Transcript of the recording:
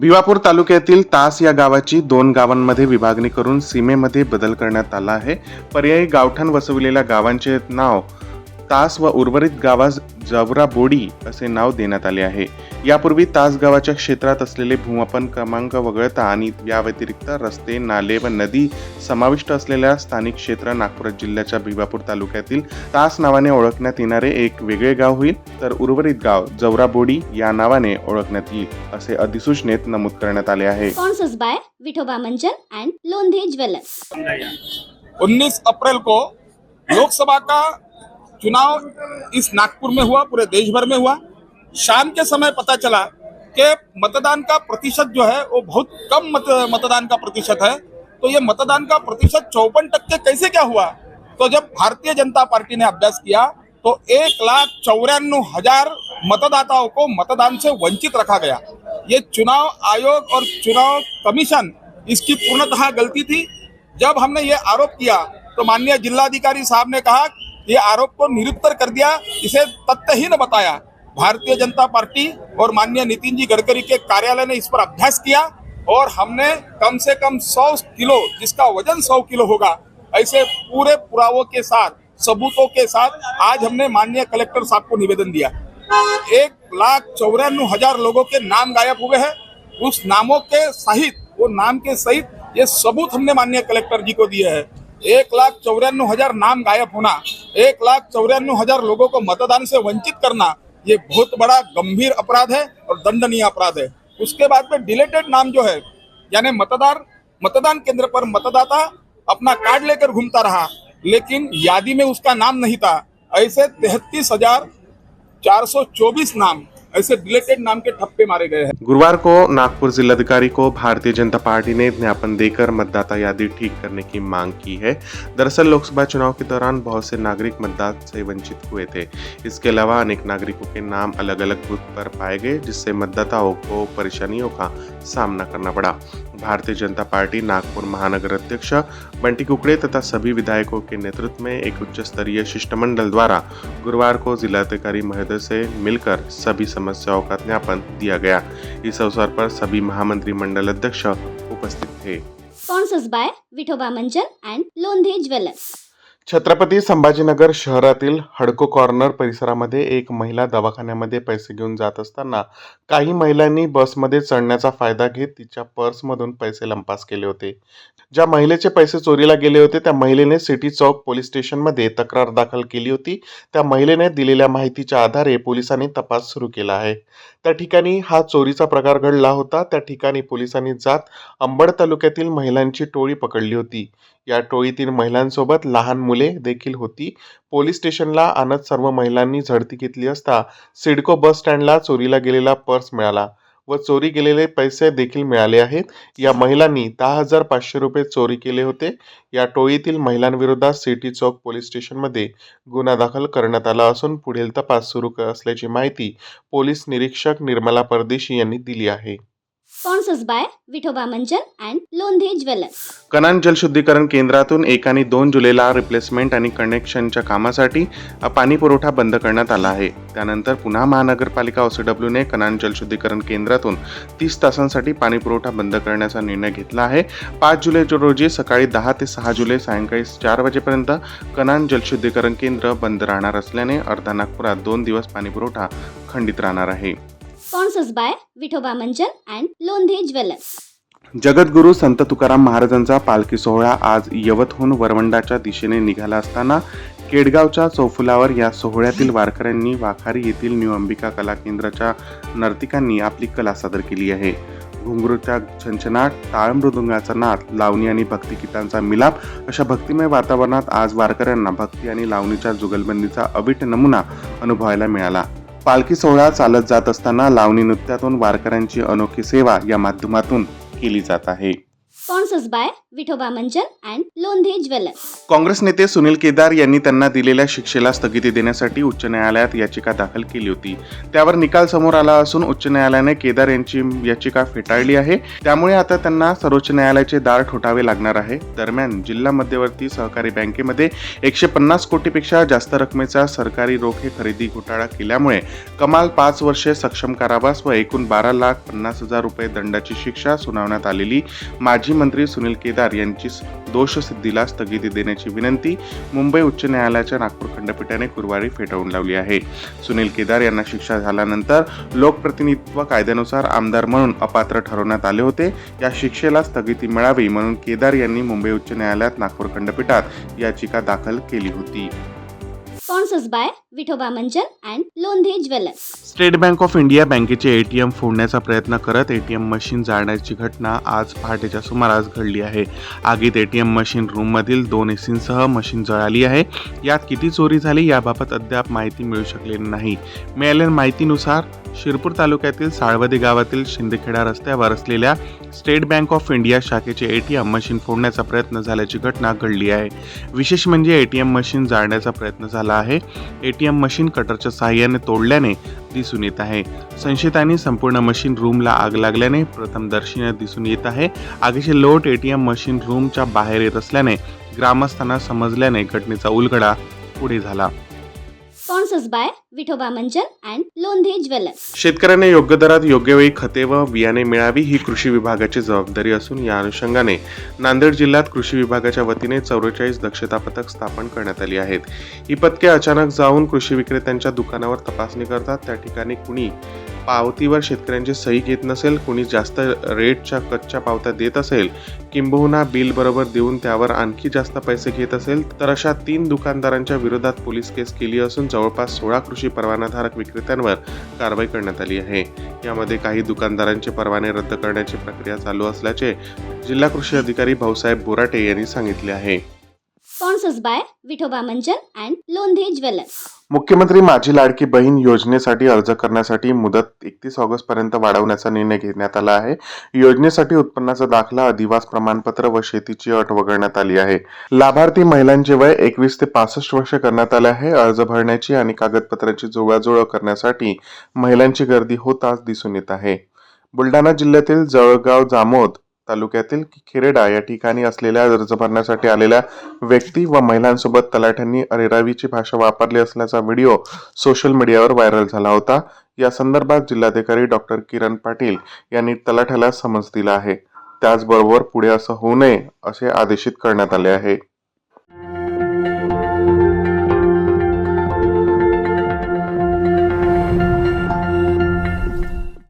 भिवापूर तालुक्यातील तास या गावाची दोन गावांमध्ये विभागणी करून सीमेमध्ये बदल करण्यात आला आहे. पर्यायी गावठाण वसविलेल्या गावांचे नाव तास व उर्वरित गावास जवरा बोडी असे नाव देण्यात आले आहे. यापूर्वी तास गावाच्या क्षेत्रात असलेले भूमापन क्रमांक वगळता आणि या व्यतिरिक्त रस्ते नाले व नदी समाविष्ट असलेल्या स्थानिक क्षेत्र नागपूर जिल्ह्याच्या भिवापूर तालुक्यातील तास नावाने ओळखण्यात येणारे एक वेगळे गाव होईल. तर उर्वरित गाव जवरा बोडी या नावाने ओळखण्यात येईल असे अधिसूचनेत नमूद करण्यात आले आहे. 19 अप्रैल को लोकसभा का चुनाव इस नागपुर में हुआ पूरे देश भर में हुआ। शाम के समय पता चला कि मतदान का प्रतिशत जो है वो बहुत कम मत, मतदान का प्रतिशत है। तो ये मतदान का प्रतिशत चौपन टक्के कैसे क्या हुआ? तो जब भारतीय जनता पार्टी ने अभ्यास किया तो एक लाख चौरानवे हज़ार मतदाताओं को मतदान से वंचित रखा गया। ये चुनाव आयोग और चुनाव कमीशन इसकी पूर्णतः गलती थी। जब हमने ये आरोप किया तो माननीय जिलाधिकारी साहब ने कहा ये आरोप को निरुत्तर कर दिया, इसे तथ्यहीन बताया। भारतीय जनता पार्टी और माननीय नितिन जी गडकरी के कार्यालय ने इस पर अभ्यास किया और हमने कम से कम 100 किलो, जिसका वज़न 100 किलो होगा, ऐसे पूरे पुरावों के साथ, सबूतों के साथ आज हमने माननीय कलेक्टर साहब को निवेदन दिया। एक लाख चौरानवे हज़ार लोगों के नाम गायब हुए हैं। उस नामों के सहित, वो नाम के सहित ये सबूत हमने माननीय कलेक्टर जी को दिए हैं। एक लाख चौरानवे हज़ार नाम गायब होना एक लाख चौरानवे हज़ार लोगों को मतदान से वंचित करना, ये बहुत बड़ा गंभीर अपराध है और दंडनीय अपराध है। उसके बाद में डिलेटेड नाम जो है, यानी मतदान मतदान केंद्र पर मतदाता अपना कार्ड लेकर घूमता रहा, लेकिन यादी में उसका नाम नहीं था। ऐसे तैतीस हज़ार चार सौ चौबीस नाम ऐसे डिलेटेड नाम के ठप्पे मारे गए हैं। गुरुवार को नागपुर जिलाधिकारी को भारतीय जनता पार्टी ने ज्ञापन देकर मतदाता यादी ठीक करने की मांग की है। दरअसल लोकसभा चुनाव के दौरान बहुत से नागरिक मतदान से वंचित हुए थे। इसके अलावा अनेक नागरिकों के नाम अलग अलग बूथ पर पाए गए, जिससे मतदाताओं को परेशानियों का सामना करना पड़ा। भारतीय जनता पार्टी नागपुर महानगर अध्यक्ष बंटी कुकड़े तथा सभी विधायकों के नेतृत्व में एक उच्च स्तरीय शिष्टमंडल द्वारा गुरुवार को जिलाधिकारी महोदय से मिलकर सभी समस्याओं का ज्ञापन दिया गया। इस अवसर पर सभी महामंत्री मंडल अध्यक्ष उपस्थित थे। Manjan and Londhe Jewelers. Chhatrapati Sambhajinagar शहरातील हडको कॉर्नर परिसरामध्ये एक महिला दवाखान्यामध्ये पैसे घेऊन जात असताना काही महिलांनी बसमध्ये चढण्याचा फायदा घेत तिच्या पर्समधून पैसे लंपास केले होते. ज्या महिलेचे पैसे चोरीला गेले होते त्या महिलेने सिटी चौक पोलीस स्टेशनमध्ये तक्रार दाखल केली होती. त्या महिलेने दिलेल्या माहितीच्या आधारे पोलिसांनी तपास सुरू केला आहे. त्या ठिकाणी हा चोरीचा प्रकार घडला होता. त्या ठिकाणी पोलिसांनी जात अंबड तालुक्यातील महिलांची टोळी पकडली होती. या टोळीतील महिलांसोबत लहान मुले देखील होती. पोलीस स्टेशनला आणत सर्व महिलांनी झडती घेतली असता सिडको बस स्टँडला चोरीला गेलेला पर्स मिळाला व चोरी गेलेले पैसे देखील मिळाले आहेत. या महिलांनी दहा हजार पाचशे रुपये चोरी केले होते. या टोळीतील महिलांविरोधात सिटी चौक पोलीस स्टेशनमध्ये गुन्हा दाखल करण्यात आला असून पुढील तपास सुरू असल्याची माहिती पोलीस निरीक्षक निर्मला परदेशी यांनी दिली आहे. Sponsors by Vithoba Manjan and Londhe jewellers Canaan जलशुद्धीकरण केंद्रातून एक आणि दोन जुलैला रिप्लेसमेंट आणि कनेक्शनच्या कामासाठी पाणी पुरवठा बंद करण्यात आला आहे. त्यानंतर पुन्हा महानगरपालिका ओसीडब्ल्यूने कनान जलशुद्धीकरण केंद्रातून तीस तासांसाठी पाणी पुरवठा बंद करण्याचा निर्णय घेतला आहे. पाच जुलै रोजी सकाळी दहा ते सहा जुलै सायंकाळी चार वाजेपर्यंत कनान जलशुद्धीकरण केंद्र बंद राहणार असल्याने अर्धा नागपुरात दोन दिवस पाणी पुरवठा खंडित राहणार आहे. स्पॉन्सर्स बाय विठोबा मंचन अँड लोंधे ज्वेलर्स जगद्गुरू संत तुकाराम महाराजांचा पालखी सोहळा आज यवतहून वरवंडाच्या दिशेने निघाला असताना केडगावच्या चौफुलावर या सोहळ्यातील वारकऱ्यांनी वाखारी येथील न्यू अंबिका कला केंद्राच्या नर्तिकांनी आपली कला सादर केली आहे. घुंगरूच्या छंछनाट टाळ मृदुंगाचा नाद लावणी आणि भक्तिगीतांचा मिलाप अशा भक्तिमय वातावरणात आज वारकऱ्यांना भक्ती आणि लावणीच्या जुगलबंदीचा अविट नमुना अनुभवायला मिळाला. पालखी सोहळा चालत जात असताना लावणी नृत्यातून वारकऱ्यांची अनोखी सेवा या माध्यमातून केली जात आहे. Sponsors by Vithoba Manjan and Londhe jewellers. Congress नेते सुनील केदार यांनी त्यांना दिलेल्या शिक्षेला स्थगिती देण्यासाठी उच्च न्यायालयात याचिका दाखल केली होती. त्यावर निकाल समोर आला असून उच्च न्यायालयाने केदार यांची याचिका फेटाळली आहे. त्यामुळे आता त्यांना सर्वोच्च न्यायालयाचे दार ठोठावे लागणार आहे. दरम्यान जिल्हा मध्यवर्ती सहकारी बँकेमध्ये एकशे पन्नास कोटीपेक्षा जास्त रकमेचा सरकारी रोखे खरेदी घोटाळा केल्यामुळे कमाल पाच वर्षे सक्षम कारावास व एकूण बारा लाख पन्नास हजार रुपये दंडाची शिक्षा सुनावण्यात आलेली माजी मंत्री सुनील केदार यांची दोषसिद्धीला स्थगिती देण्याची विनंती मुंबई उच्च न्यायालयाच्या नागपूर खंडपीठाने गुरुवारी फेटाळून लावली आहे. सुनील केदार यांना शिक्षा झाल्यानंतर लोकप्रतिनिधित्व कायद्यानुसार आमदार म्हणून अपात्र ठरवण्यात आले होते. या शिक्षेला स्थगिती मिळावी म्हणून केदार यांनी मुंबई उच्च न्यायालयात नागपूर खंडपीठात याचिका दाखल केली होती. Sponsors by Vithoba Manjan and Londhe jewellers. State Bank of India बँकेचे एटीएम फोडण्याचा प्रयत्न करत एटीएम मशीन जाळण्याची घटना आज पहाटेच्या सुमारास घडली आहे. आगीत एटीएम मशीन रूममधील दोन एसींसह मशीन जळाली आहे. यात किती चोरी झाली याबाबत अद्याप माहिती मिळू शकलेली नाही. मिळालेल्या माहितीनुसार शिरपूर तालुक्यातील साळवदे गावातील शिंदखेडा रस्त्यावर असलेल्या स्टेट बँक ऑफ इंडिया शाखेचे एटीएम मशीन फोडण्याचा प्रयत्न झाल्याची घटना घडली आहे. विशेष म्हणजे एटीएम मशीन जाळण्याचा प्रयत्न झाला आहे. एटीएम मशीन कटरच्या सहाय्याने तोडल्याने दिसून येत आहे. संशयितांनी संपूर्ण मशीन रूमला आग लागल्याने प्रथमदर्शीने दिसून येत आहे. आगीचे लोट एटीएम मशीन रूमच्या बाहेर येत असल्याने ग्रामस्थांना समजल्याने घटनेचा उलगडा पुढे झाला. बाय विठोबा मंजन अँड लोंधे ज्वेलर्स. शेतकऱ्यांना योग्य दरात योग्य वेळी खते व बियाणे मिळावी ही कृषी विभागाची जबाबदारी असून या अनुषंगाने नांदेड जिल्ह्यात कृषी विभागाच्या वतीने चौवेचाळीस दक्षता पथक स्थापन करण्यात आली आहेत. ही पथके अचानक जाऊन कृषी विक्रेत्यांच्या दुकानावर तपासणी करतात. त्या ठिकाणी कुणी पावतीवर शेतकऱ्यांची सही घेत नसेल कुणी जास्त रेटच्या कच्च्या पावत्या देत असेल किंबहुना बिल बरोबर देऊन त्यावर आणखी जास्त पैसे घेत असेल तर अशा तीन दुकानदारांच्या विरोधात पोलीस केस केली असून जवळपास सोळा कृषी परवानाधारक विक्रेत्यांवर कारवाई करण्यात आली आहे. यामध्ये काही दुकानदारांचे परवाने रद्द करण्याची प्रक्रिया चालू असल्याचे जिल्हा कृषी अधिकारी भाऊसाहेब बोराटे यांनी सांगितले आहे. Sponsors by Vithoba Manjan and Londhe jewellers. मुख्यमंत्री माझी लाडकी बहीण योजनेसाठी अर्ज करण्यासाठी मुदत एकतीस ऑगस्ट पर्यंत वाढवण्याचा निर्णय घेण्यात आला आहे. योजनेसाठी उत्पन्नाचा दाखला अधिवास प्रमाणपत्र व शेतीची अट वगळण्यात आली आहे. लाभार्थी महिलांचे वय एकवीस ते पासष्ट वर्ष करण्यात आले आहे. अर्ज भरण्याची आणि कागदपत्रांची जुळवाजुळव करण्यासाठी महिलांची गर्दी होताच दिसून येत आहे. बुलढाणा जिल्ह्यातील जळगाव जामोद तालुक्यातील खेरेडा या ठिकाणी असलेल्या अर्ज भरण्यासाठी आलेल्या व्यक्ती व महिलांसोबत तलाठ्यांनी अरेरावीची भाषा वापरली असल्याचा व्हिडिओ सोशल मीडियावर व्हायरल झाला होता. या संदर्भात जिल्हाधिकारी डॉक्टर किरण पाटील यांनी तलाठ्याला समज दिला आहे. त्याचबरोबर पुढे असं होऊ नये असे आदेशित करण्यात आले आहे.